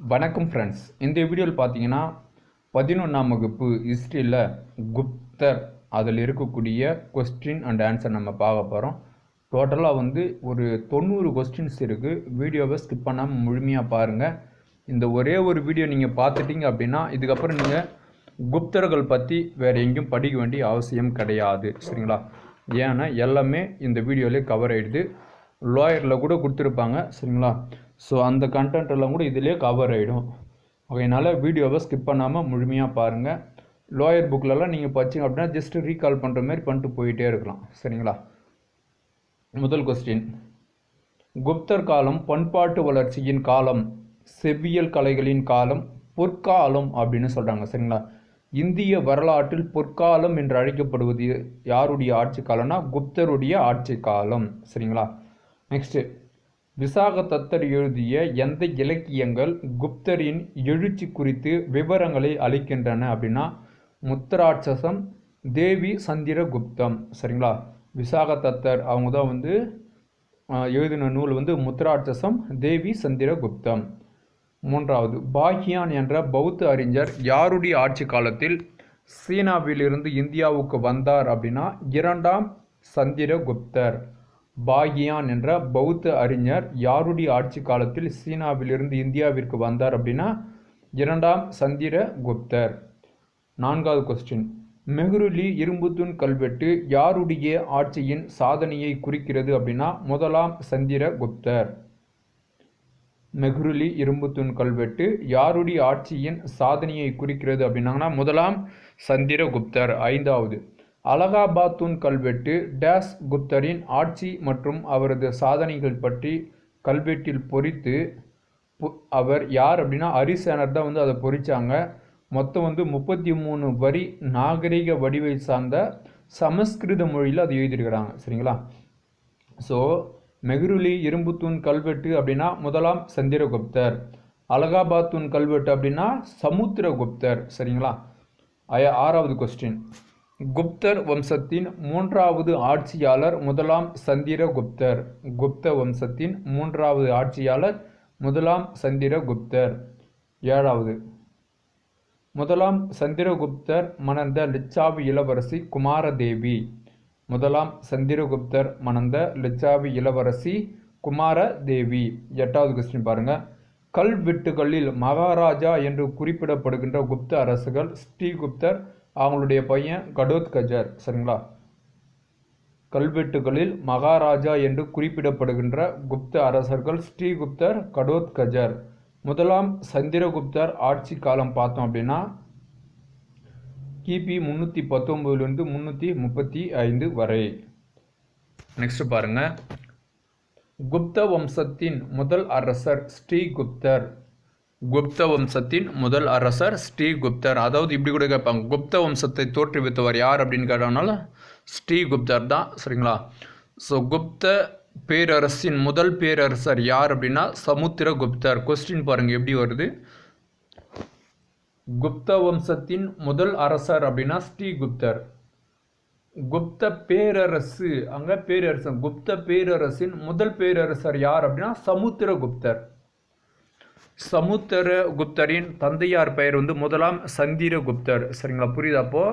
வணக்கம் ஃப்ரெண்ட்ஸ் இந்த வீடியோவில் பார்த்தீங்கன்னா பதினொன்றாம் வகுப்பு ஹிஸ்ட்ரியில் குப்தர் அதில் இருக்கக்கூடிய கொஸ்டின் அண்ட் ஆன்சர் நம்ம பார்க்க போகிறோம் டோட்டலாக வந்து ஒரு தொண்ணூறு கொஸ்டின்ஸ் இருக்குது வீடியோவை ஸ்கிப் பண்ணாமல் முழுமையாக பாருங்கள் இந்த ஒரே ஒரு வீடியோ நீங்கள் பார்த்துட்டீங்க அப்படின்னா இதுக்கப்புறம் நீங்கள் குப்தர்கள் பற்றி வேறு எங்கேயும் படிக்க வேண்டிய அவசியம் கிடையாது. சரிங்களா? ஏன்னா எல்லாமே இந்த வீடியோவிலே கவர் ஆகிடுது லோயரில் கூட கொடுத்துருப்பாங்க. சரிங்களா? ஸோ அந்த கண்டென்ட் எல்லாம் கூட இதிலே கவர் ஆகிடும் அதனால் வீடியோவை ஸ்கிப் பண்ணாமல் முழுமையாக பாருங்கள் லோயர் புக்கிலலாம் நீங்கள் படிச்சிங்க அப்படின்னா ஜஸ்ட் ரீகால் பண்ணுற மாதிரி பண்ணிட்டு போயிட்டே இருக்கலாம். சரிங்களா? முதல் கொஸ்டின் குப்தர் காலம் பண்பாட்டு வளர்ச்சியின் காலம் செவ்வியல் கலைகளின் காலம் பொற்காலம் அப்படின்னு சொல்கிறாங்க சரிங்களா? இந்திய வரலாற்றில் பொற்காலம் என்று அழைக்கப்படுவது யாருடைய ஆட்சி காலம்னா குப்தருடைய ஆட்சி காலம். சரிங்களா? நெக்ஸ்ட்டு விசாக தத்தர் எழுதிய எந்த இலக்கியங்கள் குப்தரின் எழுச்சி குறித்து விவரங்களை அளிக்கின்றன அப்படின்னா முத்தராட்சசம் தேவி சந்திரகுப்தம். சரிங்களா? விசாக தத்தர் அவங்க தான் வந்து எழுதின நூல் வந்து முத்ராட்சசம் தேவி சந்திரகுப்தம். மூன்றாவது பாக்யான் என்ற பௌத்த அறிஞர் யாருடைய ஆட்சி காலத்தில் சீனாவிலிருந்து இந்தியாவுக்கு வந்தார் அப்படின்னா இரண்டாம் சந்திரகுப்தர். பாக்யான் என்ற பௌத்த அறிஞர் யாருடைய ஆட்சி காலத்தில் சீனாவிலிருந்து இந்தியாவிற்கு வந்தார் அப்படின்னா இரண்டாம் சந்திர குப்தர் நான்காவது கொஸ்டின் மெஹ்ருலி இரும்புத்தூண் கல்வெட்டு யாருடைய ஆட்சியின் சாதனையை குறிக்கிறது அப்படின்னா முதலாம் சந்திரகுப்தர். மெஹ்ருலி இரும்புத்தூண் கல்வெட்டு யாருடைய ஆட்சியின் சாதனையை குறிக்கிறது அப்படின்னாங்கன்னா முதலாம் சந்திரகுப்தர். ஐந்தாவது. அலகாபாத்துன் கல்வெட்டு டேஸ் குப்தரின் ஆட்சி மற்றும் அவரது சாதனைகள் பற்றி கல்வெட்டில் பொறித்து அவர் யார் அப்படின்னா ஹரிசேனர் தான் வந்து அதை பொறிச்சாங்க. மொத்தம் வந்து முப்பத்தி மூணு வரி நாகரிக வடிவை சார்ந்த சமஸ்கிருத மொழியில் அதை எழுதியிருக்கிறாங்க. சரிங்களா? ஸோ மெஹ்ருலி இரும்புத்தூண் கல்வெட்டு அப்படின்னா முதலாம் சந்திரகுப்தர். அலகாபாத்தூன் கல்வெட்டு அப்படின்னா சமுத்திரகுப்தர். சரிங்களா? ஐ- ஆறாவது கொஸ்டின் குப்தர் வம்சத்தின் மூன்றாவது ஆட்சியாளர் முதலாம் சந்திரகுப்தர். குப்த வம்சத்தின் மூன்றாவது ஆட்சியாளர் முதலாம் சந்திரகுப்தர். ஏழாவது. முதலாம் சந்திரகுப்தர் மணந்த லிச்சாவி இளவரசி குமாரதேவி. முதலாம் சந்திரகுப்தர் மணந்த லிச்சாவி இளவரசி குமாரதேவி. எட்டாவது கொஸ்டின் பாருங்க. கல்வெட்டுகளில் மகாராஜா என்று குறிப்பிடப்படுகின்ற குப்த அரசுகள் ஸ்ரீகுப்தர் அவங்களுடைய பையன் கடோத் கஜர் சரிங்களா? கல்வெட்டுகளில் மகாராஜா என்று குறிப்பிடப்படுகின்ற குப்த அரசர்கள் ஸ்ரீகுப்தர் கடோத் கஜர். முதலாம் சந்திரகுப்தர் ஆட்சி காலம் பார்த்தோம் அப்படின்னா கிபி முந்நூற்றி பத்தொம்போதுலேருந்து முந்நூற்றி முப்பத்தி ஐந்து வரை. நெக்ஸ்ட் பாருங்க. குப்த வம்சத்தின் முதல் அரசர் ஸ்ரீகுப்தர். குப்த வம்சத்தின் முதல் அரசர் ஸ்ரீகுப்தர் அதாவது இப்படி கூட கேட்பாங்க. குப்த வம்சத்தை தோற்றுவித்தவர் யார் அப்படின்னு கேட்டோம்னால ஸ்ரீகுப்தர் தான் சரிங்களா? ஸோ குப்த பேரரசின் முதல் பேரரசர் யார் அப்படின்னா சமுத்திர குப்தர். கொஸ்டின் பாருங்கள் எப்படி வருது? குப்த வம்சத்தின் முதல் அரசர் அப்படின்னா ஸ்ரீகுப்தர் குப்த பேரரசு அங்கே பேரரசன். குப்த பேரரசின் முதல் பேரரசர் யார் அப்படின்னா சமுத்திர குப்தரின் தந்தையார் பெயர் வந்து முதலாம் சந்திரகுப்தர். சரிங்களா? புரியுதா அப்போ?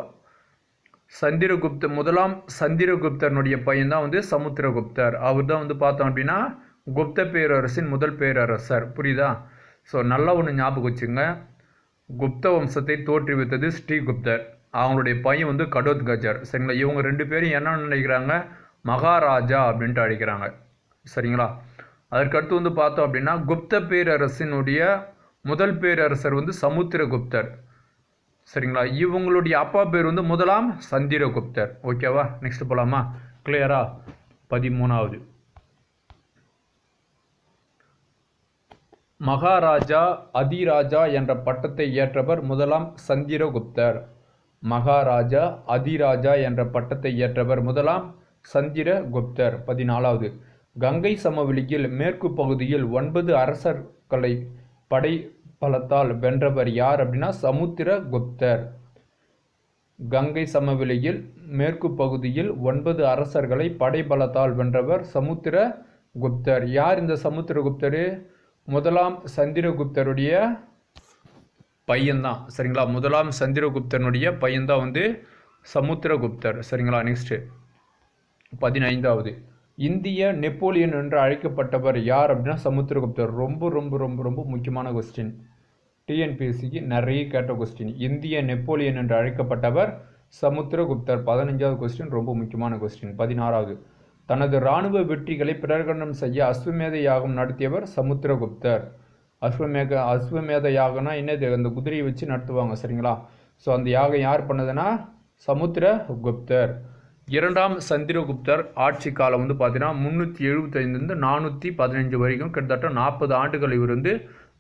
சந்திரகுப்த முதலாம் சந்திரகுப்தனுடைய பையன் தான் வந்து சமுத்திரகுப்தர். அவர் தான் வந்து பார்த்தோம் அப்படின்னா குப்த பேரரசின் முதல் பேரரசர். புரியுதா? ஸோ நல்லா ஒன்று ஞாபகம் வச்சுங்க. குப்த வம்சத்தை தோற்றுவித்தது ஸ்ரீகுப்தர். அவங்களுடைய பையன் வந்து கடோத்கஜர். சரிங்களா? இவங்க ரெண்டு பேரும் என்ன நினைக்கிறாங்க? மகாராஜா அப்படின்ட்டு அழைக்கிறாங்க. சரிங்களா? அதற்கடுத்து வந்து பார்த்தோம் அப்படின்னா குப்த பேரரசினுடைய முதல் பேரரசர் வந்து சமுத்திரகுப்தர். சரிங்களா? இவங்களுடைய அப்பா பேர் வந்து முதலாம் சந்திரகுப்தர். ஓகேவா நெக்ஸ்ட் போகலாமா கிளியரா பதிமூணாவது. மகாராஜா அதிராஜா என்ற பட்டத்தை ஏற்றவர் முதலாம் சந்திரகுப்தர். மகாராஜா அதிராஜா என்ற பட்டத்தை ஏற்றவர் முதலாம் சந்திரகுப்தர். பதினாலாவது. கங்கை சமவெளியில் மேற்கு பகுதியில் ஒன்பது அரசர்களை படை பலத்தால் வென்றவர் யார் அப்படின்னா சமுத்திரகுப்தர். கங்கை சமவெளியில் மேற்கு பகுதியில் ஒன்பது அரசர்களை படைபலத்தால் வென்றவர் சமுத்திரகுப்தர். யார் இந்த சமுத்திரகுப்தர்? முதலாம் சந்திரகுப்தருடைய பையன்தான். சரிங்களா? முதலாம் சந்திரகுப்தனுடைய பையன்தான் வந்து சமுத்திரகுப்தர். சரிங்களா? நெக்ஸ்ட்டு பதினைந்தாவது. இந்திய நெப்போலியன் என்று அழைக்கப்பட்டவர் யார் அப்படின்னா சமுத்திரகுப்தர். ரொம்ப ரொம்ப ரொம்ப ரொம்ப முக்கியமான கொஸ்டின் டிஎன்பிஎஸ்சிக்கு நிறைய கேட்ட கொஸ்டின் இந்திய நெப்போலியன் என்று அழைக்கப்பட்டவர் சமுத்திரகுப்தர். பதினஞ்சாவது கொஸ்டின் ரொம்ப முக்கியமான கொஸ்டின் பதினாறாவது. தனது இராணுவ வெற்றிகளை பிரகடனம் செய்ய அஸ்வமேத யாகம் நடத்தியவர் சமுத்திரகுப்தர். அஸ்வமேக அஸ்வமேத யாகம்னா என்னது? அந்த குதிரையை வச்சு நடத்துவாங்க சரிங்களா? ஸோ அந்த யாகம் யார் பண்ணதுன்னா சமுத்திரகுப்தர். இரண்டாம் சந்திரகுப்தர் ஆட்சி காலம் வந்து பார்த்தீங்கன்னா முந்நூற்றி எழுபத்தைந்துலேருந்து நானூற்றி பதினஞ்சு வரைக்கும் கிட்டத்தட்ட நாற்பது ஆண்டுகள் இவர் வந்து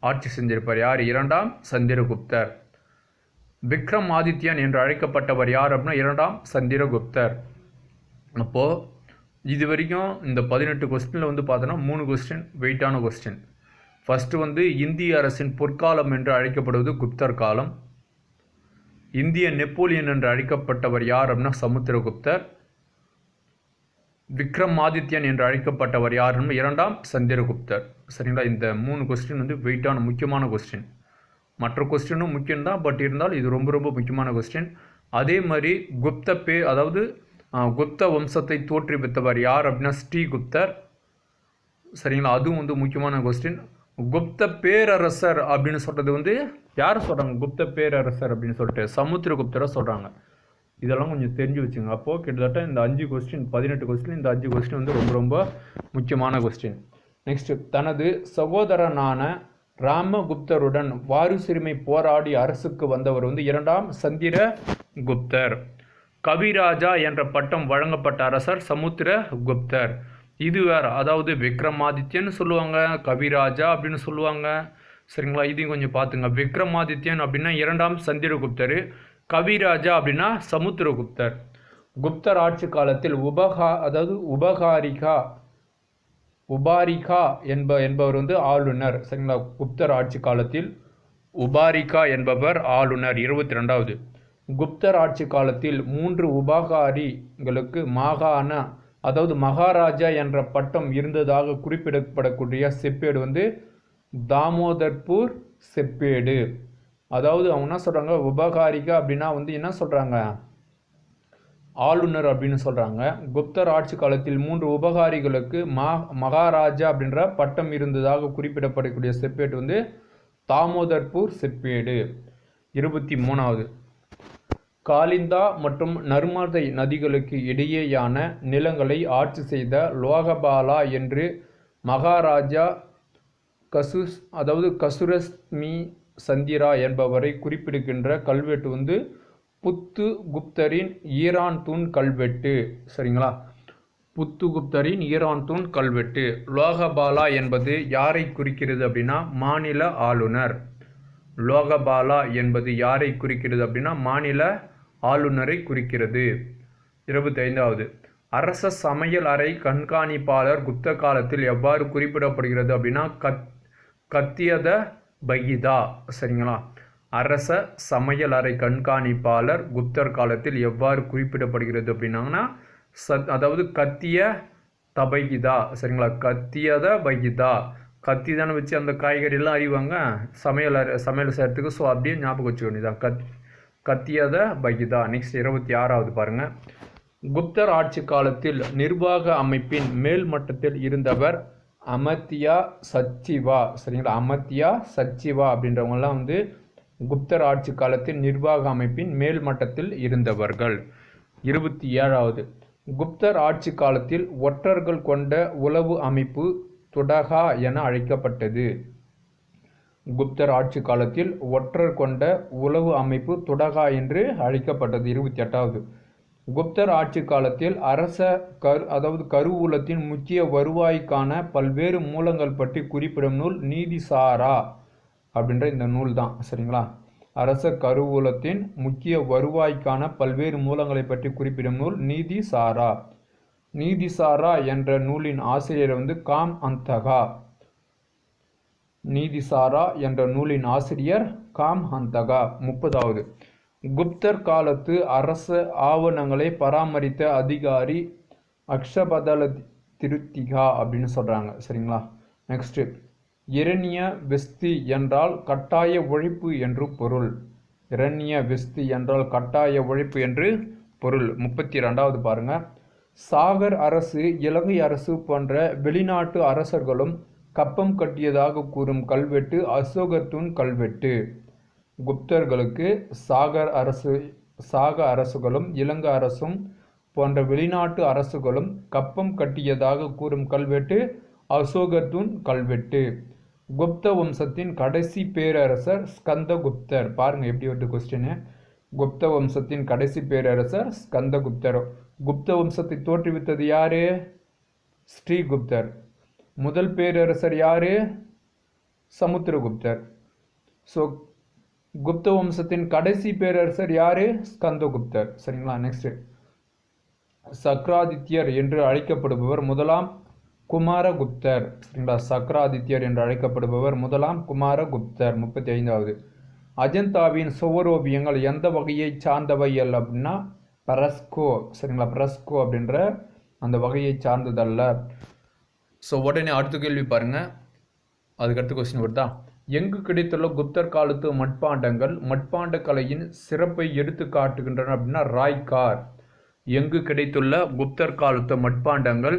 ஆட்சி செஞ்சிருப்பார். யார்? இரண்டாம் சந்திரகுப்தர். விக்ரம் ஆதித்யன் என்று அழைக்கப்பட்டவர் யார் அப்படின்னா இரண்டாம் சந்திரகுப்தர். அப்போது இது வரைக்கும் இந்த பதினெட்டு கொஸ்டினில் வந்து பார்த்தோன்னா மூணு கொஸ்டின் வெயிட்டான கொஸ்டின் ஃபஸ்ட்டு வந்து இந்திய அரசின் பொற்காலம் என்று அழைக்கப்படுவது குப்தர் காலம். இந்திய நெப்போலியன் என்று அழைக்கப்பட்டவர் யார் அப்படின்னா சமுத்திரகுப்தர் விக்ரமாதித்யன் என்று அழைக்கப்பட்டவர் யார் இரண்டாம் சந்திரகுப்தர். சரிங்களா? இந்த மூணு கொஸ்டின் வந்து வெயிட்டான முக்கியமான கொஸ்டின் மற்ற கொஸ்டினும் முக்கியம் தான் பட் இருந்தாலும் இது ரொம்ப ரொம்ப முக்கியமான கொஸ்டின் அதே மாதிரி குப்த பே அதாவது குப்த வம்சத்தை தோற்றுவித்தவர் யார் அப்படின்னா ஸ்ரீகுப்தர். சரிங்களா? அதுவும் வந்து முக்கியமான கொஸ்டின் குப்த பேரரசர் அப்படின்னு சொல்கிறது வந்து யார் சொல்கிறாங்க குப்த பேரரசர் அப்படின்னு சொல்லிட்டு சமுத்திரகுப்தரை சொல்கிறாங்க இதெல்லாம் கொஞ்சம் தெரிஞ்சு வச்சுங்க. அப்போது கிட்டத்தட்ட இந்த அஞ்சு கொஸ்டின் பதினெட்டு கொஸ்டின் இந்த அஞ்சு கொஸ்டின் வந்து ரொம்ப ரொம்ப முக்கியமான கொஸ்டின் நெக்ஸ்ட்டு தனது சகோதரனான ராமகுப்தருடன் வாரிசுரிமை போராடி அரசுக்கு வந்தவர் வந்து இரண்டாம் சந்திர குப்தர் கவிராஜா என்ற பட்டம் வழங்கப்பட்ட அரசர் சமுத்திர குப்தர் இது வேறு. அதாவது விக்ரமாதித்யன்னு சொல்லுவாங்க கவிராஜா அப்படின்னு சொல்லுவாங்க. சரிங்களா? இதையும் கொஞ்சம் பார்த்துங்க. விக்ரமாதித்யன் அப்படின்னா இரண்டாம் சந்திரகுப்தர் கவிராஜா அப்படின்னா சமுத்திரகுப்தர். குப்தர் ஆட்சி காலத்தில் உபகா அதாவது உபகாரிகா உபாரிகா என்ப என்பவர் வந்து ஆளுநர். சரிங்களா? குப்தர் ஆட்சி காலத்தில் உபாரிகா என்பவர் ஆளுநர். இருபத்தி ரெண்டாவது. குப்தர் ஆட்சி காலத்தில் மூன்று உபகாரிகளுக்கு மாகாண அதாவது மகாராஜா என்ற பட்டம் இருந்ததாக குறிப்பிடப்படக்கூடிய செப்பேடு வந்து தாமோதர்பூர் செப்பேடு. அதாவது அவங்க என்ன சொல்கிறாங்க உபகாரிகா அப்படின்னா வந்து என்ன சொல்கிறாங்க ஆளுநர் அப்படின்னு சொல்கிறாங்க குப்தர் ஆட்சி காலத்தில் மூன்று உபகாரிகளுக்கு மா மகாராஜா அப்படின்ற பட்டம் இருந்ததாக குறிப்பிடப்படக்கூடிய செப்பேடு வந்து தாமோதர்பூர் செப்பேடு. இருபத்தி மூணாவது. காலிந்தா மற்றும் நர்மதை நதிகளுக்கு இடையேயான நிலங்களை ஆட்சி செய்த லோகபாலா என்று மகாராஜா கசுஸ் அதாவது கசுரஸ்மி சந்திரா என்பவரை குறிப்பிடுகின்ற கல்வெட்டு வந்து புத்து குப்தரின் ஈரான் தூண் கல்வெட்டு. சரிங்களா? புத்து குப்தரின் ஈரான் தூண் கல்வெட்டு. லோகபாலா என்பது யாரை குறிக்கிறது அப்படின்னா மாநில ஆளுநர். லோகபாலா என்பது யாரை குறிக்கிறது அப்படின்னா மாநில ஆளுநரை குறிக்கிறது. இருபத்தைந்தாவது. அரச சமையல் அறை கண்காணிப்பாளர் குப்த காலத்தில் எவ்வாறு குறிப்பிடப்படுகிறது அப்படின்னா கத் கத்தியத பகிதா சரிங்களா? அரச சமையல் அறை கண்காணிப்பாளர் குப்தர் காலத்தில் எவ்வாறு குறிப்பிடப்படுகிறது அப்படின்னாங்கன்னா சத் அதாவது கத்திய தபகிதா சரிங்களா? கத்தியத பகிதா கத்தி தானே வச்சு அந்த காய்கறியெல்லாம் அறிவாங்க சமையல் அறை சமையல் செய்கிறதுக்கு ஸோ அப்படியே ஞாபகம் வச்சுக்க வேண்டியதான் கத் கத்தியத பகிதா. நெக்ஸ்ட் இருபத்தி ஆறாவது பாருங்க. குப்தர் ஆட்சி காலத்தில் நிர்வாக அமைப்பின் மேல் மட்டத்தில் இருந்தவர் அமத்தியா சச்சிவா. சரிங்களா? அமத்தியா சச்சிவா அப்படின்றவங்கலாம் வந்து குப்தர் ஆட்சி காலத்தில் நிர்வாக அமைப்பின் மேல் மட்டத்தில் இருந்தவர்கள். இருபத்தி ஏழாவது. குப்தர் ஆட்சி காலத்தில் ஒற்றர்கள் கொண்ட உளவு அமைப்பு துடகா என அழைக்கப்பட்டது. குப்தர் ஆட்சி காலத்தில் ஒற்றர் கொண்ட உளவு அமைப்பு துடகா என்று அழைக்கப்பட்டது. இருபத்தி எட்டாவது குப்தர் ஆட்சி காலத்தில் அரச கரு அதாவது கருவூலத்தின் முக்கிய வருவாய்க்கான பல்வேறு மூலங்கள் பற்றி குறிப்பிடும் நூல் நீதிசாரா அப்படின்ற இந்த நூல் தான் சரிங்களா? அரச கருவூலத்தின் முக்கிய வருவாய்க்கான பல்வேறு மூலங்களை பற்றி குறிப்பிடும் நூல் நீதிசாரா. நீதிசாரா என்ற நூலின் ஆசிரியர் வந்து காம் அந்தகா. நீதிசாரா என்ற நூலின் ஆசிரியர் காம் ஹந்தகா முப்பதாவது. குப்தர் காலத்து அரச ஆவணங்களை பராமரித்த அதிகாரி அக்ஷபதல திருத்திகா அப்படின்னு சொல்கிறாங்க சரிங்களா? நெக்ஸ்ட்டு இரண்ய வெஸ்தி என்றால் கட்டாய ஒழிப்பு என்று பொருள். இரண்ய வெஸ்தி என்றால் கட்டாய ஒழிப்பு என்று பொருள். முப்பத்தி ரெண்டாவது பாருங்கள் சாகர் அரசு இலங்கை அரசு போன்ற வெளிநாட்டு அரசர்களும் கப்பம் கட்டியதாக கூறும் கல்வெட்டு அசோகத்தூன் கல்வெட்டு. குப்தர்களுக்கு சாகர் அரசு சாக அரசுகளும் இலங்கை அரசும் போன்ற வெளிநாட்டு அரசுகளும் கப்பம் கட்டியதாக கூறும் கல்வெட்டு அசோகத்தூன் கல்வெட்டு. குப்த வம்சத்தின் கடைசி பேரரசர் ஸ்கந்தகுப்தர். பாருங்கள் எப்படி ஒரு கொஸ்டின் குப்த வம்சத்தின் கடைசி பேரரசர் ஸ்கந்தகுப்தர். குப்த வம்சத்தை தோற்றுவித்தது யாரு? ஸ்ரீகுப்தர். முதல் பேரரசர் யார்? சமுத்திரகுப்தர். ஸோ குப்த வம்சத்தின் கடைசி பேரரசர் யார்? ஸ்கந்தகுப்தர். சரிங்களா? நெக்ஸ்ட் சக்ராதித்யர் என்று அழைக்கப்படுபவர் முதலாம் குமாரகுப்தர். சரிங்களா? சக்ராதித்யர் என்று அழைக்கப்படுபவர் முதலாம் குமாரகுப்தர். முப்பத்தி ஐந்தாவது அஜந்தாவின் சுவரோவியங்கள் எந்த வகையை சார்ந்தவையல் அப்படின்னா பரஸ்கோ. சரிங்களா? பரஸ்கோ அப்படின்ற அந்த வகையை சார்ந்ததல்ல. ஸோ உடனே அடுத்த கேள்வி பாருங்கள் அதுக்கடுத்த கொஸ்டின் வருதா? எங்கு கிடைத்துள்ள குப்தர் காலத்து மட்பாண்டங்கள்? மட்பாண்ட கலையின் சிறப்பை எடுத்து காட்டுகின்றன அப்படின்னா ராய்கார் எங்கு கிடைத்துள்ள குப்தர் காலத்து மட்பாண்டங்கள்?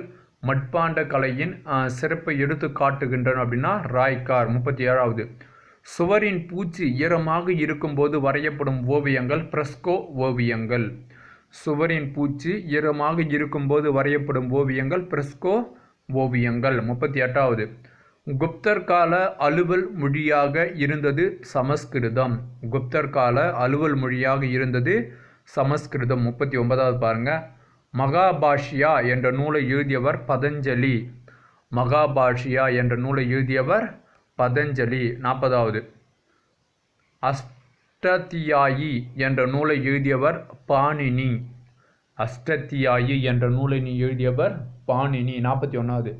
மட்பாண்ட கலையின் சிறப்பை எடுத்து காட்டுகின்றன அப்படின்னா ராய்கார் முப்பத்தி ஏழாவது. சுவரின் பூச்சு ஈரமாக இருக்கும்போது வரையப்படும் ஓவியங்கள் பிரஸ்கோ ஓவியங்கள். சுவரின் பூச்சி ஈரமாக இருக்கும்போது வரையப்படும் ஓவியங்கள் பிரஸ்கோ ஓவியங்கள். முப்பத்தி எட்டாவது. குப்தர் கால அலுவல் மொழியாக இருந்தது சமஸ்கிருதம். குப்தர் கால அலுவல் மொழியாக இருந்தது சமஸ்கிருதம். முப்பத்தி ஒன்பதாவது பாருங்க. மகாபாஷியா என்ற நூலை எழுதியவர் பதஞ்சலி. மகாபாஷியா என்ற நூலை எழுதியவர் பதஞ்சலி. நாற்பதாவது. அஷ்டத்தியாயி என்ற நூலை எழுதியவர் பாணினி. அஷ்டத்தியாயி என்ற நூலை நீ எழுதியவர் பாணினி நாற்பத்தி ஒன்றாவது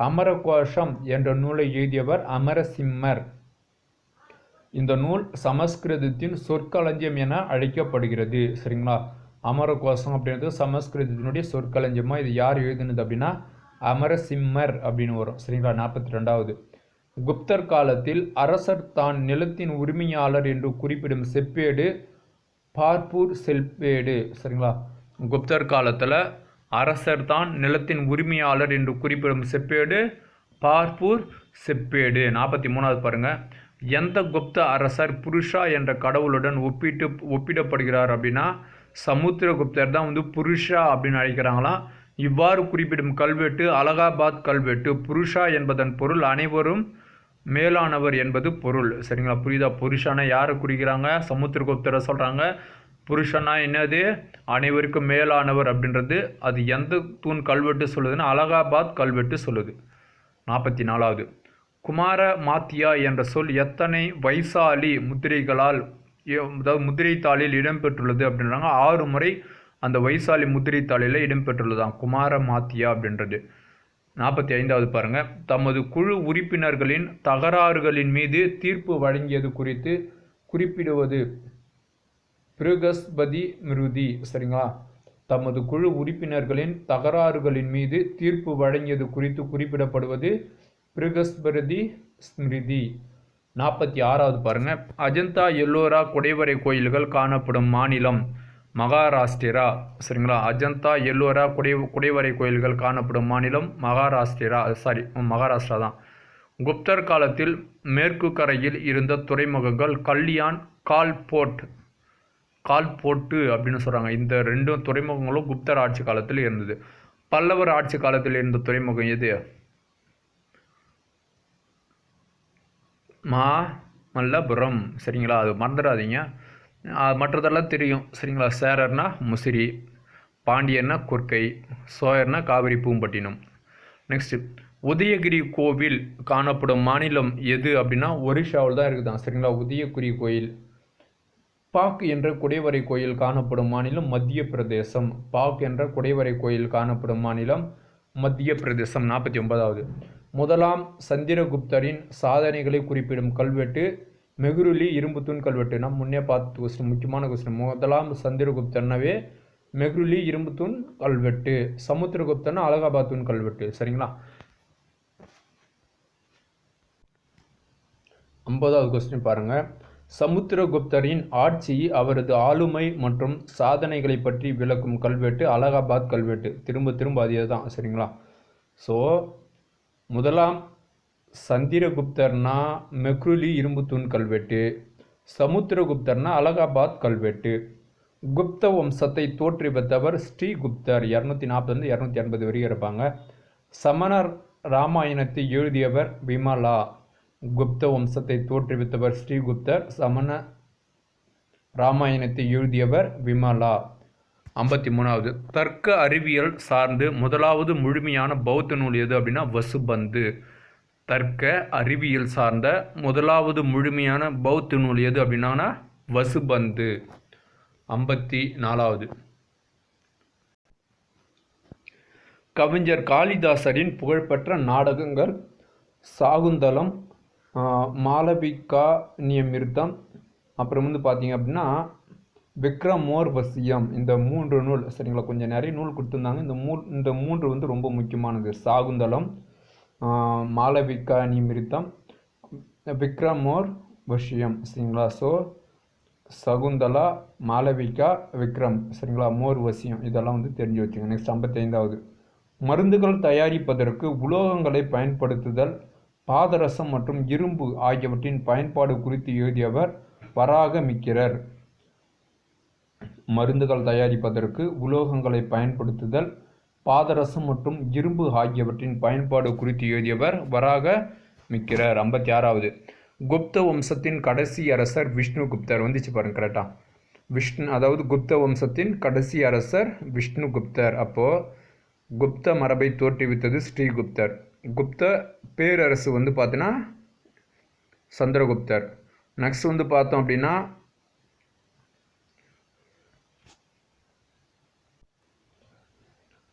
அமரகோஷம் என்ற நூலை எழுதியவர் அமரசிம்மர். இந்த நூல் சமஸ்கிருதத்தின் சொற்களஞ்சியம் என அழைக்கப்படுகிறது. சரிங்களா? அமரகோஷம் அப்படின்றது சமஸ்கிருதத்தினுடைய சொற்களஞ்சியமாக இது யார் எழுதினது அப்படின்னா அமரசிம்மர் அப்படின்னு வரும். சரிங்களா? நாற்பத்தி ரெண்டாவது குப்தர் காலத்தில் அரசர் தான் நிலத்தின் உரிமையாளர் என்று குறிப்பிடும் செப்பேடு பார்ப்பூர் செல்பேடு சரிங்களா? குப்தர் காலத்தில் அரசர் தான் நிலத்தின் உரிமையாளர் என்று குறிப்பிடும் செப்பேடு பார்ப்பூர் செப்பேடு. நாற்பத்தி மூணாவது பாருங்கள் எந்த குப்த அரசர் புருஷா என்ற கடவுளுடன் ஒப்பிட்டு ஒப்பிடப்படுகிறார் அப்படின்னா சமுத்திரகுப்தர் தான் வந்து புருஷா அப்படின்னு அழைக்கிறாங்களாம். இவ்வாறு குறிப்பிடும் கல்வெட்டு அலகாபாத் கல்வெட்டு. புருஷா என்பதன் பொருள் அனைவரும் மேலானவர் என்பது பொருள். சரிங்களா புரியுதா? புருஷான யாரை குறிக்கிறாங்க? சமுத்திரகுப்தரை சொல்கிறாங்க புருஷனா என்னது? அனைவருக்கும் மேலானவர் அப்படின்றது அது எந்த தூண் கல்வெட்டு சொல்லுதுன்னா அலகாபாத் கல்வெட்டு சொல்லுது. நாற்பத்தி நாலாவது குமார மாத்தியா என்ற சொல் எத்தனை வைசாலி முத்திரைகளால் அதாவது முத்திரை தாளில் இடம்பெற்றுள்ளது அப்படின்றாங்க. ஆறு முறை அந்த வைசாலி முத்திரை தாளில் இடம்பெற்றுள்ளதாம். குமார மாத்தியா அப்படின்றது. நாற்பத்தி ஐந்தாவது பாருங்கள் தமது குழு உறுப்பினர்களின் தகராறுகளின் மீது தீர்ப்பு வழங்கியது குறித்து குறிப்பிடுவது. பிருகஸ்பதி மிருதி சரிங்களா? தமது குழு உறுப்பினர்களின் தகராறுகளின் மீது தீர்ப்பு வழங்கியது குறித்து குறிப்பிடப்படுவது பிருகஸ்பதி ஸ்மிருதி நாற்பத்தி ஆறாவது பாருங்க. அஜந்தா எல்லோரா குடைவரை கோயில்கள் காணப்படும் மாநிலம் மகாராஷ்டிரா சரிங்களா? அஜந்தா எல்லோரா குடை குடைவரை கோயில்கள் காணப்படும் மாநிலம் மகாராஷ்டிரா சாரி மகாராஷ்டிரா தான். குப்தர் காலத்தில் மேற்கு கரையில் இருந்த துறைமுகங்கள் கல்யாண் கால்போர்ட் கால்போட்டு அப்படின்னு சொல்கிறாங்க இந்த ரெண்டும் துறைமுகங்களும் குப்தர் ஆட்சி காலத்தில் இருந்தது. பல்லவர் ஆட்சி காலத்தில் இருந்த துறைமுகம் எது? மா மல்லபுரம். சரிங்களா? அது மறந்துடாதீங்க. மற்றதெல்லாம் தெரியும். சரிங்களா? சேரர்னா முசிறி பாண்டியன்னா கொற்கை சோயர்னா காவிரி பூம்பட்டினம். நெக்ஸ்ட் உதயகிரி கோவில் காணப்படும் மாநிலம் எது அப்படின்னா ஒரிஷாவில் தான் இருக்குதான் சரிங்களா? உதயகிரி கோயில். பாக் என்ற குடைவரை கோயில் காணப்படும் மாநிலம் மத்திய பிரதேசம் பாக் என்ற குடைவரை கோயில் காணப்படும் மாநிலம் மத்திய பிரதேசம் நாற்பத்தி ஒன்பதாவது. முதலாம் சந்திரகுப்தரின் சாதனைகளை குறிப்பிடும் கல்வெட்டு மெகுருலி இரும்புத்தூண் கல்வெட்டு. நான் முன்னே பார்த்து கொஸ்டின் முக்கியமான கொஸ்டின் முதலாம் சந்திரகுப்தர்னவே மெகுருலி இரும்புத்தூண் கல்வெட்டு சமுத்திரகுப்தன் அலகாபாத்தூன் கல்வெட்டு. சரிங்களா? ஐம்பதாவது கொஸ்டின் பாருங்கள் சமுத்திரகுப்தரின் ஆட்சி அவரது ஆளுமை மற்றும் சாதனைகளை பற்றி விளக்கும் கல்வெட்டு அலகாபாத் கல்வெட்டு. திரும்ப திரும்ப அதே தான் சரிங்களா? ஸோ முதலாம் சந்திரகுப்தர்னா மெக்ருலி இரும்புத்தூண் கல்வெட்டு சமுத்திரகுப்தர்னா அலகாபாத் கல்வெட்டு. குப்த வம்சத்தை தோற்றுவித்தவர் ஸ்ரீகுப்தர். இரநூத்தி நாற்பதுலேருந்து இரநூத்தி எண்பது வரைக்கும் இருப்பாங்க. சமணர் ராமாயணத்தை எழுதியவர் விமலா. குப்த வம்சத்தை தோற்றுவித்தவர் ஸ்ரீகுப்தர் சமண ராமாயணத்தை எழுதியவர் விமலா. ஐம்பத்தி மூணாவது தர்க்க அறிவியல் சார்ந்து முதலாவது முழுமையான பௌத்த நூல் எது அப்படின்னா வசுபந்து. தர்க்க அறிவியல் சார்ந்த முதலாவது முழுமையான பௌத்த நூல் எது அப்படின்னா வசுபந்து. ஐம்பத்தி நாலாவது கவிஞர் காளிதாசரின் புகழ்பெற்ற நாடகங்கள் சாகுந்தலம் மாளவிகா நியமிர்தம். அப்புறம் வந்து பார்த்தீங்க அப்படின்னா விக்ரமோர் வசியம் இந்த மூன்று நூல் சரிங்களா கொஞ்சம் நிறைய நூல் கொடுத்துருந்தாங்க. இந்த மூ இந்த மூன்று வந்து ரொம்ப முக்கியமானது. சாகுந்தலம் மாளவிகா நிமிர்த்தம் விக்ரமோர் வசியம் சரிங்களா. ஸோ சகுந்தலா மாளவிகா விக்ரம் சரிங்களா மோர் வசியம் இதெல்லாம் வந்து தெரிஞ்சு வச்சுங்க. நெக்ஸ்ட் ஐம்பத்தைந்தாவது. மருந்துகள் தயாரிப்பதற்கு உலோகங்களை பயன்படுத்துதல் பாதரசம் மற்றும் இரும்பு ஆகியவற்றின் பயன்பாடு குறித்து எழுதியவர் வராகமிக்கிறர். மருந்துகள் தயாரிப்பதற்கு உலோகங்களை பயன்படுத்துதல் பாதரசம் மற்றும் இரும்பு ஆகியவற்றின் பயன்பாடு குறித்து எழுதியவர் வராக மிக்கிறார் ஐம்பத்தி ஆறாவது குப்த வம்சத்தின் கடைசி அரசர் விஷ்ணு குப்தர். வந்துச்சு பாருங்க கரெக்டாக விஷ்ணு அதாவது குப்த வம்சத்தின் கடைசி அரசர் விஷ்ணு குப்தர். அப்போது குப்த மரபை தோற்றுவித்தது ஸ்ரீகுப்தர் குப்த பேரரசு வந்து பார்த்தீங்கன்னா சந்திரகுப்தர். நெக்ஸ்ட் வந்து பார்த்தோம் அப்படின்னா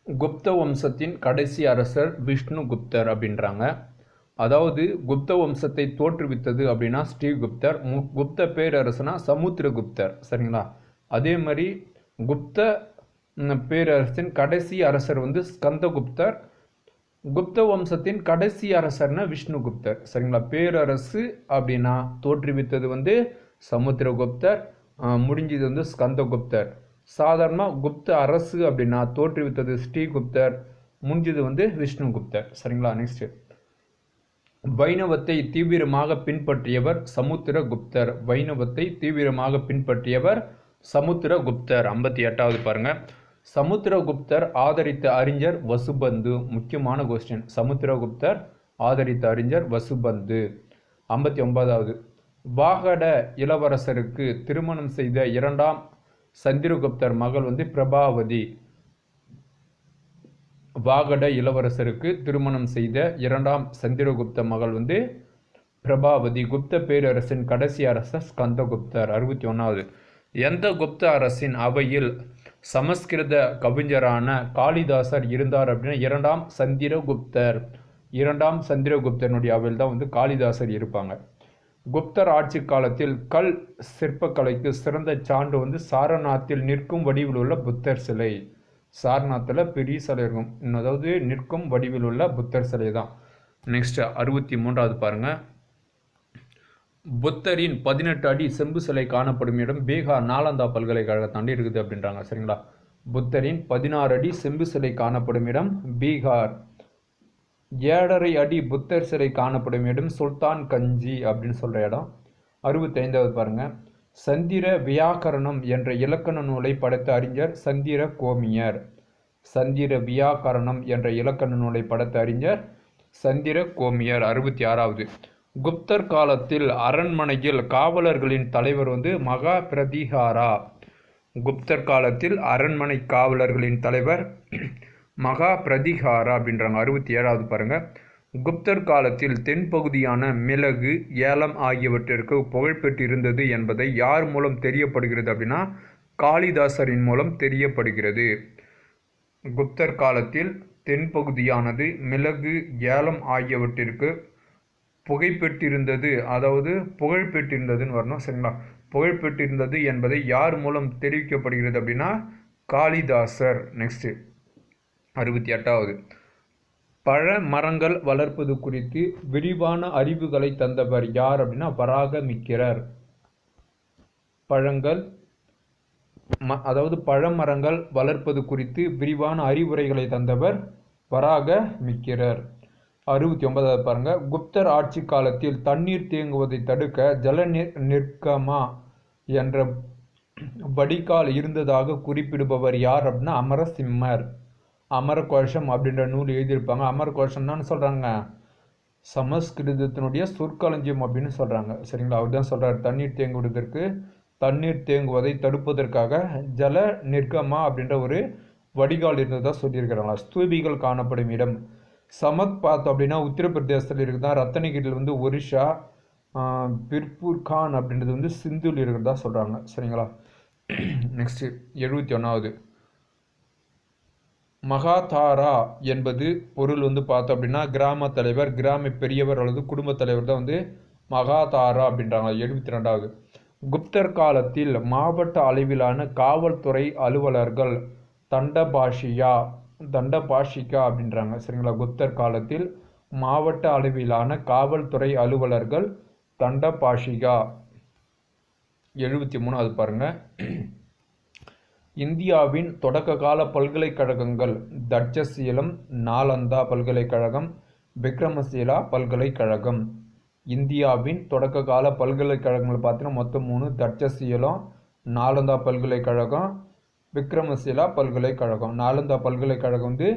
குப்த வம்சத்தின் கடைசி அரசர் விஷ்ணு குப்தர் அப்படின்றாங்க. அதாவது குப்த வம்சத்தை தோற்றுவித்தது அப்படின்னா ஸ்ரீகுப்தர் மு குப்த பேரரசுனா சமுத்திரகுப்தர் சரிங்களா? அதே மாதிரி குப்த பேரரசின் கடைசி அரசர் வந்து ஸ்கந்தகுப்தர் குப்த வம்சத்தின் கடைசி அரசர்னா விஷ்ணுகுப்தர் சரிங்களா? பேரரசு அப்படின்னா தோற்றுவித்தது வந்து சமுத்திரகுப்தர் முடிஞ்சது வந்து ஸ்கந்தகுப்தர். சாதாரணமாக குப்த அரசு அப்படின்னா தோற்றுவித்தது ஸ்ரீகுப்தர் முடிஞ்சது வந்து விஷ்ணுகுப்தர் சரிங்களா? நெக்ஸ்ட் வைணவத்தை தீவிரமாக பின்பற்றியவர் சமுத்திரகுப்தர். வைணவத்தை தீவிரமாக பின்பற்றியவர் சமுத்திரகுப்தர். ஐம்பத்தி எட்டாவது பாருங்கள் சமுத்திரகுப்தர் ஆதரித்த அறிஞர் வசுபந்து. முக்கியமான கொஸ்டின் சமுத்திரகுப்தர் ஆதரித்த அறிஞர் வசுபந்து. ஐம்பத்தி ஒன்பதாவது வாகட இளவரசருக்கு திருமணம் செய்த இரண்டாம் சந்திரகுப்தர் மகள் வந்து பிரபாவதி. வாகட இளவரசருக்கு திருமணம் செய்த இரண்டாம் சந்திரகுப்த மகள் வந்து பிரபாவதி. குப்த பேரரசின் கடைசி அரசர் ஸ்கந்தகுப்தர். அறுபத்தி ஒன்றாவது எந்த குப்த அரசின் அவையில் சமஸ்கிருத கவிஞரான காளிதாசர் இருந்தார் அப்படின்னா இரண்டாம் சந்திரகுப்தர். இரண்டாம் சந்திரகுப்தனுடைய அவையில் தான் வந்து காளிதாசர் இருப்பாங்க. குப்தர் ஆட்சி காலத்தில் கல் சிற்பக்கலைக்கு சிறந்த சான்று வந்து சாரநாத்தில் நிற்கும் வடிவில் உள்ள புத்தர் சிலை. சாரநாத்தில் பெரிய சிலை இருக்கும். அதாவது நிற்கும் வடிவில் உள்ள புத்தர் சிலை தான். நெக்ஸ்ட் அறுபத்தி மூன்றாவது பாருங்கள் புத்தரின் பதினெட்டு அடி செம்பு சிலை காணப்படும் இடம் பீகார் நாலந்தா பல்கலைக்கழகத்தாண்டி இருக்குது அப்படின்றாங்க சரிங்களா? புத்தரின் பதினாறு அடி செம்பு சிலை காணப்படும் இடம் பீகார். ஏழரை அடி புத்தர் சிலை காணப்படும் இடம் சுல்தான் கஞ்சி அப்படின்னு சொல்கிற இடம். அறுபத்தைந்தாவது பாருங்கள் சந்திர வியாக்கரணம் என்ற இலக்கண நூலை படைத்த அறிஞர் சந்திர கோமியர். சந்திர வியாக்கரணம் என்ற இலக்கண நூலை படைத்த அறிஞர் சந்திர கோமியர். அறுபத்தி ஆறாவது. குப்தர் காலத்தில் அரண்மனையில் காவலர்களின் தலைவர் வந்து மகா பிரதிகாரா குப்தர் காலத்தில் அரண்மனை காவலர்களின் தலைவர் மகா பிரதிகாரா அப்படின்றாங்க. அறுபத்தி ஏழாவது பாருங்கள் குப்தர் காலத்தில் தென்பகுதியான மிளகு ஏலம் ஆகியவற்றிற்கு புகழ்பெற்றிருந்தது என்பதை யார் மூலம் தெரியப்படுகிறது அப்படின்னா காளிதாசரின் மூலம் தெரியப்படுகிறது. குப்தர் காலத்தில் தென்பகுதியானது மிளகு ஏலம் ஆகியவற்றிற்கு புகைப்பெற்றிருந்தது. அதாவது புகழ் பெற்றிருந்ததுன்னு வரணும் சரிங்களா? புகழ்பெற்றிருந்தது என்பதை யார் மூலம் தெரிவிக்கப்படுகிறது அப்படின்னா காளிதாசர். நெக்ஸ்ட்டு அறுபத்தி எட்டாவது. பழ மரங்கள் வளர்ப்பது குறித்து விரிவான அறிவுகளை தந்தவர் யார் அப்படின்னா வராகமிக்கிரர் பழங்கள் ம அதாவது பழமரங்கள் வளர்ப்பது குறித்து விரிவான அறிவுரைகளை தந்தவர் வராக மிக்கிறர் அறுபத்தி ஒன்பதாவது பாருங்க. குப்தர் ஆட்சி காலத்தில் தண்ணீர் தேங்குவதை தடுக்க ஜல நிற்கமா என்ற வடிகால் இருந்ததாக குறிப்பிடுபவர் யார் அப்படின்னா? அமரசிம்மர். அமர கோஷம் அப்படின்ற நூல் எழுதியிருப்பாங்க. அமர தான் சொல்கிறாங்க சமஸ்கிருதத்தினுடைய சொற்களஞ்சியம் அப்படின்னு சொல்கிறாங்க சரிங்களா? அவர் தான் சொல்கிறார் தண்ணீர் தேங்குவதற்கு தண்ணீர் தேங்குவதை தடுப்பதற்காக ஜல நிர்கமா அப்படின்ற ஒரு வடிகால் இருந்ததாக சொல்லியிருக்கிறாங்களா? ஸ்தூபிகள் காணப்படும் இடம். சமத் பார்த்தோம் அப்படின்னா உத்தரப்பிரதேசத்தில் இருக்குதா? ரத்தனகிரியில் வந்து ஒரிஷா பிர்பூர் கான் அப்படின்றது வந்து சிந்துவில் இருக்கிறதா சொல்கிறாங்க சரிங்களா? நெக்ஸ்ட்டு எழுபத்தி ஒன்றாவது மகாதாரா என்பது பொருள் வந்து பார்த்தோம் அப்படின்னா கிராம தலைவர் கிராம பெரியவர் அல்லது குடும்ப தலைவர் தான் வந்து மகாதாரா அப்படின்றாங்க. எழுபத்தி ரெண்டாவது. குப்தர் காலத்தில் மாவட்ட அளவிலான காவல்துறை அலுவலர்கள் தண்டபாஷியா தண்டபாஷிகா அப்படின்றாங்க. சரிங்களா? குப்தர் காலத்தில் மாவட்ட அளவிலான காவல்துறை அலுவலர்கள் தண்டபாஷிகா. எழுபத்தி மூணு அது பாருங்கள் இந்தியாவின் தொடக்க கால பல்கலைக்கழகங்கள் தட்சசீலம் நாலந்தா பல்கலைக்கழகம் விக்ரமசீலா பல்கலைக்கழகம். இந்தியாவின் தொடக்க கால பல்கலைக்கழகங்கள் பார்த்தீங்கன்னா மொத்தம் மூணு தட்சசீலம் நாலந்தா பல்கலைக்கழகம் விக்ரமசீலா பல்கலைக்கழகம். நாலந்தா பல்கலைக்கழகம் வந்து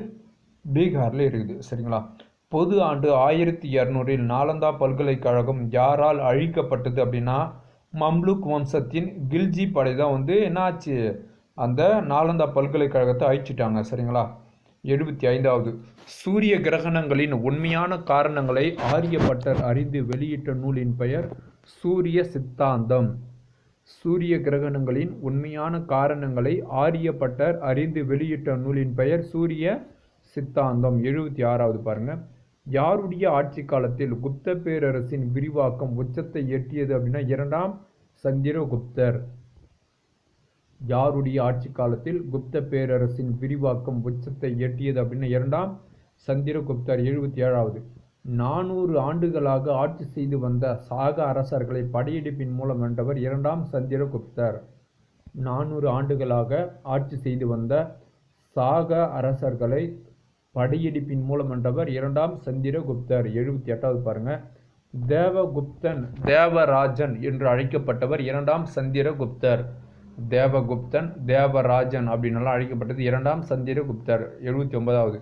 பீகாரில் இருக்குது. சரிங்களா? பொது ஆண்டு ஆயிரத்தி இரநூறில் நாலந்தா பல்கலைக்கழகம் யாரால் அழிக்கப்பட்டது அப்படின்னா மம்லுக் வம்சத்தின் கில்ஜி படை தான் வந்து என்னாச்சு? அந்த நாலந்தா பல்கலைக்கழகத்தை அழிச்சிட்டாங்க. சரிங்களா? எழுபத்தி ஐந்தாவது சூரிய கிரகணங்களின் உண்மையான காரணங்களை ஆரியப்பட்டர் அறிந்து வெளியிட்ட நூலின் பெயர் சூரிய சித்தாந்தம். சூரிய கிரகணங்களின் உண்மையான காரணங்களை ஆரியப்பட்டர் அறிந்து வெளியிட்ட நூலின் பெயர் சூரிய சித்தாந்தம். எழுபத்தி ஆறாவது பாருங்க. யாருடைய ஆட்சி காலத்தில் குப்த பேரரசின் விரிவாக்கம் உச்சத்தை எட்டியது அப்படின்னா இரண்டாம் சந்திரகுப்தர். யாருடைய ஆட்சி காலத்தில் குப்த பேரரசின் விரிவாக்கம் உச்சத்தை எட்டியது அப்படின்னா இரண்டாம் சந்திரகுப்தர். எழுபத்தி ஏழாவது. நானூறு ஆண்டுகளாக ஆட்சி செய்து வந்த சாக அரசர்களை படையெடுப்பின் மூலம் வென்றவர் இரண்டாம் சந்திரகுப்தர். நானூறு ஆண்டுகளாக ஆட்சி செய்து வந்த சாக அரசர்களை படையெடுப்பின் மூலம் வென்றவர் இரண்டாம் சந்திரகுப்தர். எழுபத்தி எட்டாவது பாருங்க. தேவகுப்தன் தேவராஜன் என்று அழைக்கப்பட்டவர் இரண்டாம் சந்திரகுப்தர். தேவகுப்தன் தேவராஜன் அப்படின்னலாம் அழைக்கப்பட்டது இரண்டாம் சந்திரகுப்தர். எழுபத்தி ஒன்பதாவது.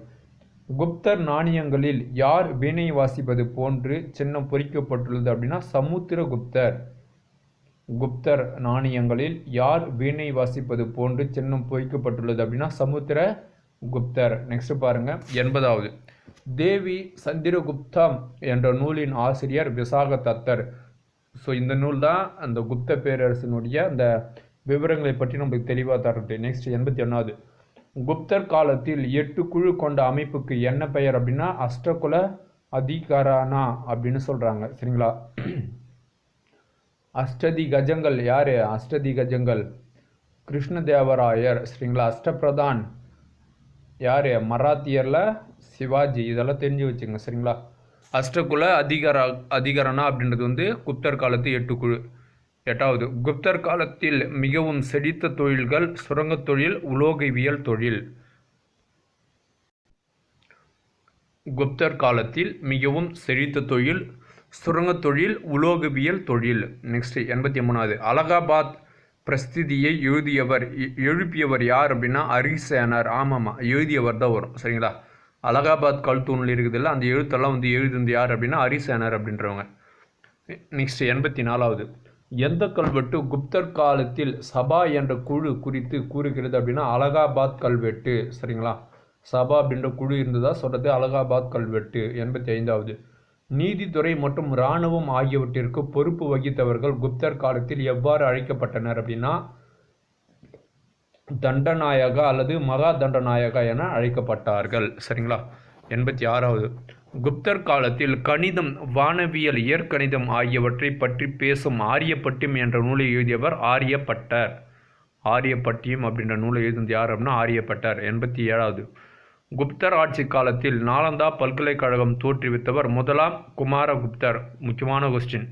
குப்தர் நாணயங்களில் யார் வீணை வாசிப்பது போன்று சின்னம் பொறிக்கப்பட்டுள்ளது அப்படின்னா சமுத்திரகுப்தர் குப்தர். நாணயங்களில் யார் வீணை வாசிப்பது போன்று சின்னம் பொறிக்கப்பட்டுள்ளது அப்படின்னா சமுத்திர குப்தர். நெக்ஸ்ட் பாருங்க எண்பதாவது. தேவி சந்திரகுப்தம் என்ற நூலின் ஆசிரியர் விசாக தத்தர் ஸோ இந்த நூல் தான் அந்த குப்த பேரரசினுடைய அந்த விவரங்களை பற்றி நம்மளுக்கு தெளிவாக தரட்டு நெக்ஸ்ட் எண்பத்தி ஒன்றாவது குப்தர் காலத்தில் எட்டு குழு கொண்ட அமைப்புக்கு என்ன பெயர் அப்படின்னா அஷ்டகுல அதிகாரானா அப்படின்னு சொல்கிறாங்க சரிங்களா? அஷ்டதி கஜங்கள் யார்? அஷ்டதி கஜங்கள் கிருஷ்ணதேவராயர் சரிங்களா? அஷ்டபிரதான் யார்? மராத்தியரில் சிவாஜி. இதெல்லாம் தெரிஞ்சு வச்சுங்க சரிங்களா? அஷ்டகுல அதிகார அதிகாரனா அப்படின்றது வந்து குப்தர் காலத்து எட்டு குழு. எட்டாவது குப்தர் காலத்தில் மிகவும் செழித்த தொழில்கள் சுரங்கத் தொழில் உலோகவியல் தொழில். குப்தர் காலத்தில் மிகவும் செழித்த தொழில் சுரங்கத் தொழில் உலோகவியல் தொழில். நெக்ஸ்ட் எண்பத்தி மூணாவது அலகாபாத் பிரஸ்திதியை எழுதியவர் எ- எழுப்பியவர் யார் அப்படின்னா அரிசேனர். ஆமாம்மா எழுதியவர் தான் வரும் சரிங்களா? அலகாபாத் கல்தூணில் இருக்குதுல்ல அந்த எழுத்தெல்லாம் வந்து எழுதுனது யார் அப்படின்னா அரிசேனர் அப்படின்றவங்க. நெக்ஸ்ட் எண்பத்தி நாலாவது எந்த கல்வெட்டு குப்தர் காலத்தில் சபா என்ற குழு குறித்து கூறுகிறது அப்படின்னா அலகாபாத் கல்வெட்டு சரிங்களா? சபா அப்படின்ற குழு இருந்ததா சொல்கிறது அலகாபாத் கல்வெட்டு எண்பத்தி ஐந்தாவது நீதித்துறை மற்றும் இராணுவம் ஆகியவற்றிற்கு பொறுப்பு வகித்தவர்கள் குப்தர் காலத்தில் எவ்வாறு அழைக்கப்பட்டனர் அப்படின்னா தண்டநாயகா அல்லது மகா தண்டநாயகா என அழைக்கப்பட்டார்கள் சரிங்களா? எண்பத்தி ஆறாவது. குப்தர் காலத்தில் கணிதம் வானவியல் இயற்கணிதம் ஆகியவற்றை பற்றி பேசும் ஆரியப்பட்டியம் என்ற நூலை எழுதியவர் ஆரியப்பட்டர். ஆரியப்பட்டியம் அப்படின்ற நூலை எழுதியது யார் அப்படின்னா ஆரியப்பட்டர் எண்பத்தி ஏழாவது. குப்தர் ஆட்சி காலத்தில் நாலந்தா பல்கலைக்கழகம் தோற்றுவித்தவர் முதலாம் குமாரகுப்தர் முக்கியமான கொஸ்டின்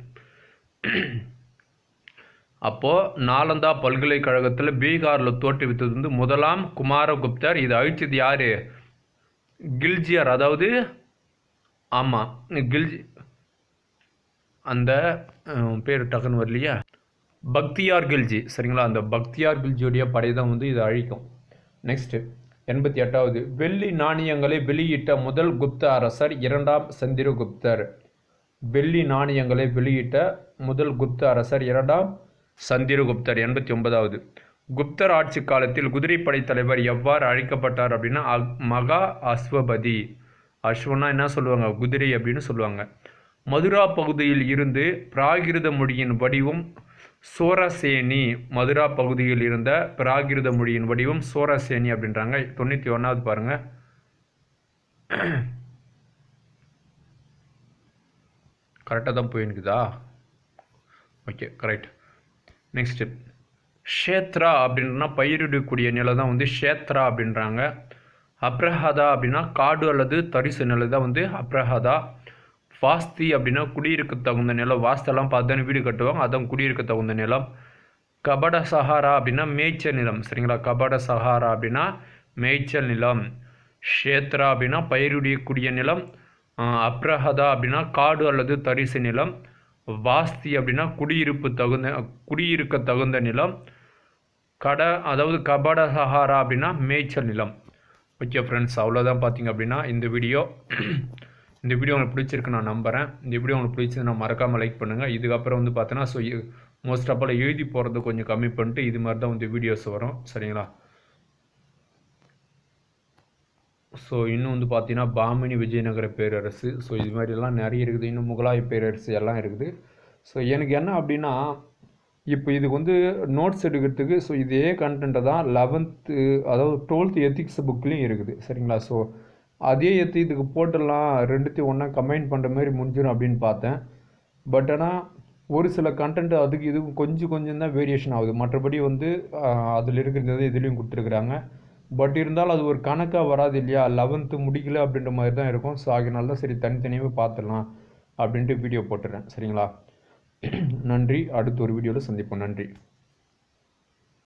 அப்போது நாலந்தா பல்கலைக்கழகத்தில் பீகாரில் தோற்றுவித்தது வந்து முதலாம் குமாரகுப்தர். இது அழிச்சது யார்? கில்ஜியர் அதாவது ஆமாம் கில்ஜி அந்த பேர் டக்குன்னு வரலையா? பக்தியார் கில்ஜி சரிங்களா? அந்த பக்தியார் கில்ஜியுடைய படை தான் வந்து இதை அழிக்கும். நெக்ஸ்ட்டு எண்பத்தி எட்டாவது. வெள்ளி நாணயங்களை வெளியிட்ட முதல் குப்த அரசர் இரண்டாம் சந்திரகுப்தர். வெள்ளி நாணயங்களை வெளியிட்ட முதல் குப்த அரசர் இரண்டாம் சந்திரகுப்தர் எண்பத்தி ஒன்பதாவது. குப்தர் ஆட்சி காலத்தில் குதிரைப்படை தலைவர் எவ்வாறு அழைக்கப்பட்டார் அப்படின்னா மகா அஸ்வபதி. அஸ்வனா என்ன சொல்லுவாங்க? குதிரை அப்படின்னு சொல்லுவாங்க. மதுரா பகுதியில் இருந்து பிராகிருத மொழியின் வடிவம் சோரசேனி. மதுரா பகுதியில் இருந்த பிராகிருத மொழியின் வடிவம் சோரசேனி அப்படின்றாங்க. தொண்ணூற்றி ஒன்றாவது பாருங்க. கரெக்டாக தான் போயிருக்குதா? ஓகே கரெக்ட் நெக்ஸ்ட்டு ஷேத்ரா அப்படின்னா பயிரிடக்கூடிய நிலம் தான் வந்து ஷேத்ரா அப்படின்றாங்க. அப்ரஹதா அப்படின்னா காடு அல்லது தரிசு நிலம் தான் வந்து அப்ரஹதா. வாஸ்தி அப்படின்னா குடியிருக்க தகுந்த நிலம். வாஸ்தெல்லாம் பார்த்து தானே வீடு கட்டுவாங்க அதான் குடியிருக்க தகுந்த நிலம். கபட சஹாரா அப்படின்னா மேய்ச்சல் நிலம். சரிங்களா? கபட சஹாரா அப்படின்னா மேய்ச்சல் நிலம். ஷேத்ரா அப்படின்னா பயிரிடக்கூடிய நிலம். அப்ரஹதா அப்படின்னா காடு அல்லது தரிசு நிலம். வாஸ்தி அப்படின்னா குடியிருப்பு தகுந்த குடியிருக்க தகுந்த நிலம். கட அதாவது கபட சஹாரா அப்படின்னா மேய்ச்சல் நிலம். ஓகே ஃப்ரெண்ட்ஸ் அவ்வளோதான் பார்த்தீங்க அப்படின்னா இந்த வீடியோ இந்த வீடியோ உங்களுக்கு பிடிச்சிருக்கு நான் நம்புகிறேன் இந்த வீடியோ உங்களுக்கு பிடிச்சதுன்னா மறக்காமல் லைக் பண்ணுங்கள் இதுக்கப்புறம் வந்து பார்த்தோன்னா ஸோ மோஸ்ட் ஆஃப் ஆல் எழுதி போகிறது கொஞ்சம் கம்மி பண்ணிட்டு இது மாதிரி தான் வந்து வீடியோஸ் வரும். சரிங்களா? ஸோ இன்னும் வந்து பார்த்தீங்கன்னா பாமினி விஜயநகர பேரரசு. ஸோ இது மாதிரிலாம் நிறைய இருக்குது. இன்னும் முகலாய பேரரசு எல்லாம் இருக்குது. ஸோ எனக்கு என்ன அப்படின்னா இப்போ இதுக்கு வந்து நோட்ஸ் எடுக்கிறதுக்கு ஸோ இதே கண்டென்ட்டை தான் லெவன்த்து அதாவது டுவெல்த் எத்திக்ஸ் புக்லேயும் இருக்குது. சரிங்களா? ஸோ அதே எத்தி இதுக்கு போட்டுடலாம். ரெண்டுத்தையும் ஒன்றா கம்பைன் பண்ணுற மாதிரி முடிஞ்சிடும் அப்படின்னு பார்த்தேன். பட் ஆனால் ஒரு சில கண்டென்ட் அதுக்கு இதுக்கும் கொஞ்சம் கொஞ்சம் தான் வேரியேஷன் ஆகுது. மற்றபடி வந்து அதில் இருக்கிறது இதுலேயும் கொடுத்துருக்குறாங்க. பட் இருந்தாலும் அது ஒரு கணக்காக வராது இல்லையா? லெவன்த்து முடிக்கல அப்படின்ற மாதிரி தான் இருக்கும். ஸோ அதனால தான் சரி தனித்தனியாகவே பார்த்துடலாம் அப்படின்ட்டு வீடியோ போட்டுறேன். சரிங்களா? நன்றி. அடுத்த ஒரு வீடியோவில் சந்திப்போம். நன்றி.